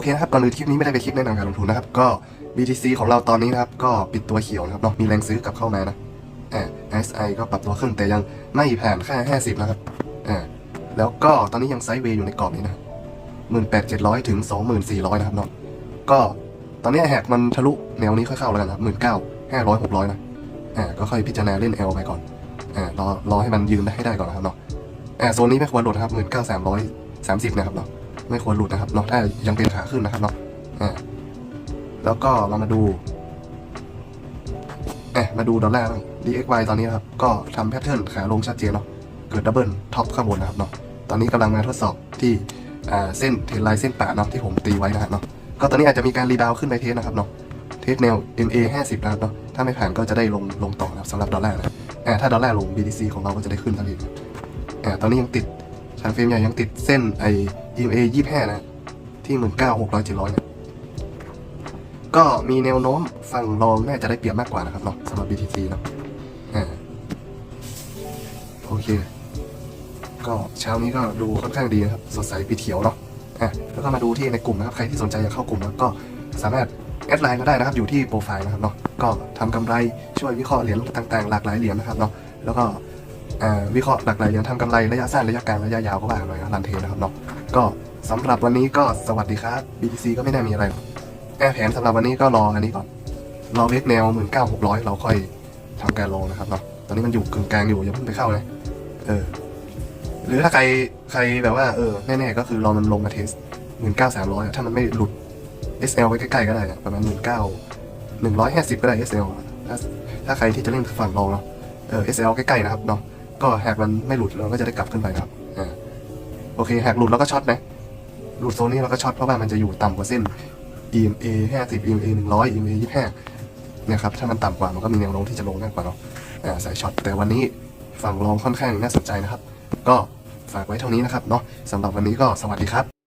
โอเคนะครับก่อนอื่นคลิปนี้ไม่ได้เป็นคลิปแนะนำการลงทุนนะครับก็ BTC ของเราตอนนี้นะครับก็ปิดตัวเขียวนะครับเนาะมีแรงซื้อกลับเข้ามานะอ่า SI ก็ปรับตัวขึ้นแต่ยังไม่ผ่านค่า 50 นะครับอ่าแล้วก็ตอนนี้ยังไซด์เวย์อยู่ในกรอบนี้นะ18,700 ถึง 24,000 นะครับเนาะก็ตอนนี้แหกมันทะลุแนวนี้ค่อยเข้าแล้วกันนะครับ19,500-600 นะอ่าก็ค่อยพิจารณาเล่น L ไปก่อนอ่ารอรอให้มันยืนได้ให้ได้ก่อนนะครับเนาะอ่าโซนนี้ไม่ควรหลุดนะครับ19,330 นะครับเนาะ ไม่ควรหลุดนะครับเนาะถ้ายังเป็นขาขึ้นนะครับเนาะอ่าแล้วก็เรามาดูเอะมาดูดอลลาร์บ้าง DXY ตอนนี้นะครับ ก็ทำแพทเทิร์นขาลงชัดเจนเนาะเกิดดับเบิลท็อปข้างบนนะครับเนาะตอนนี้กำลังมาทดสอบที่เส้นเทรนไลน์เส้นป่าเนาะที่ผมตีไว้นะครับเนาะก็ตอนนี้อาจจะมีการรีบาวขึ้นไปเทสนะครับเนาะเทสแนว MA 50นะครับเนาะถ้าไม่ผ่านก็จะได้ลงลงต่อนะครับสำหรับดอลลาร์นะอ่าถ้าดอลลาร์ลง BTC ของเราก็จะได้ขึ้นทันทีอ่าตอนนี้ยังติดชานเฟรมใหญ่ยังติดเส้นไอ EMA 25นะ ที่19,600 700เนี่ยก็มีแนวโน้มฝั่งรองน่าจะได้เปรียบมากกว่านะครับเนาะสำหรับ BTC นะอ่าโอเค ก็เช้านี้ก็ดูค่อนข้างดีนะครับ สดใสปีเขียวเนาะอะแล้วก็มาดูที่ในกลุ่มนะครับ ใครที่สนใจจะเข้ากลุ่มก็สามารถแอดไลน์มาได้นะครับ อยู่ที่โปรไฟล์นะครับเนาะก็ทำกำไรช่วยวิเคราะห์เหรียญต่างๆ หลากหลายเหรียญนะครับเนาะแล้วก็อ่าวิเคราะห์หลากหลายเหรียญทำกำไรระยะสั้นระยะกลางระยะยาวก็ว่ากันไปนะรันเทนะครับเนาะ ก็สำหรับวันนี้ก็สวัสดีครับ BTC ก็ไม่น่ามีอะไรหรอกแก้แผนสำหรับวันนี้ก็รออันนี้ก่อน รอเวกแนว 19,600 เราค่อยทำการลงนะครับเนาะตอนนี้มันอยู่กึ่งกลางอยู่อย่าเพิ่งไปเข้าเลยเออ หรือถ้าใครใครแบบว่าเออแน่ๆก็คือรอมันลงมาเทส19,300อะถ้ามันไม่หลุด SL ไว้ใกล้ๆก็ได้นะประมาณ 19 150 ก็ได้ SL ถ้าถ้าใครที่จะเล่นฝั่งรองเนาะเออ SL ใกล้ๆนะครับเนาะก็หากมันไม่หลุดเราก็จะได้กลับขึ้นไปนะครับอ่า โอเคหากหลุดแล้วก็ช็อตนะ หลุดโซนนี้เราก็ช็อตเพราะว่ามันจะอยู่ต่ำกว่าเส้น EMA 50 EMA 100 EMA 25เนี่ยครับถ้ามันต่ำกว่ามันก็มีแนวโน้มที่จะลงมากกว่าเนาะสายช็อตแต่วันนี้ฝั่งรองค่อนข้างน่าสนใจนะครับ ก็ฝากไว้เท่านี้นะครับเนาะสำหรับวันนี้ก็สวัสดีครับ